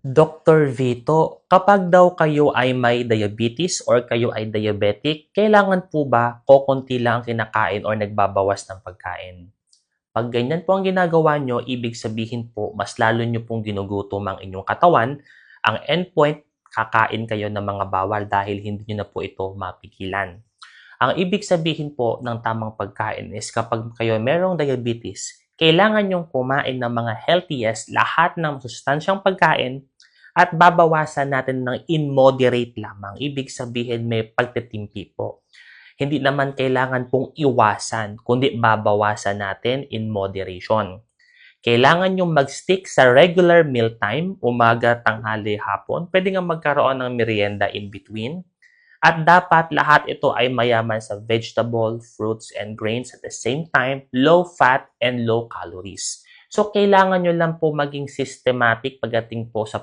Dr. Vito, kapag daw kayo ay may diabetes or kayo ay diabetic, kailangan po ba kokonti lang ang kinakain or nagbabawas ng pagkain? Pag ganyan po ang ginagawa nyo, ibig sabihin po, mas lalo nyo pong ginugutom ang inyong katawan. Ang endpoint, kakain kayo ng mga bawal dahil hindi nyo na po ito mapigilan. Ang ibig sabihin po ng tamang pagkain is kapag kayo merong diabetes, kailangan nyong kumain ng mga healthiest, lahat ng sustansyang pagkain at babawasan natin ng in moderate lamang. Ibig sabihin may pagtitimpi po. Hindi naman kailangan pong iwasan, kundi babawasan natin in moderation. Kailangan yung mag-stick sa regular meal time, umaga, tanghali, hapon. Pwede nga magkaroon ng merienda in between. At dapat lahat ito ay mayaman sa vegetable, fruits, and grains at the same time, low fat and low calories. So, kailangan nyo lang po maging systematic pagdating po sa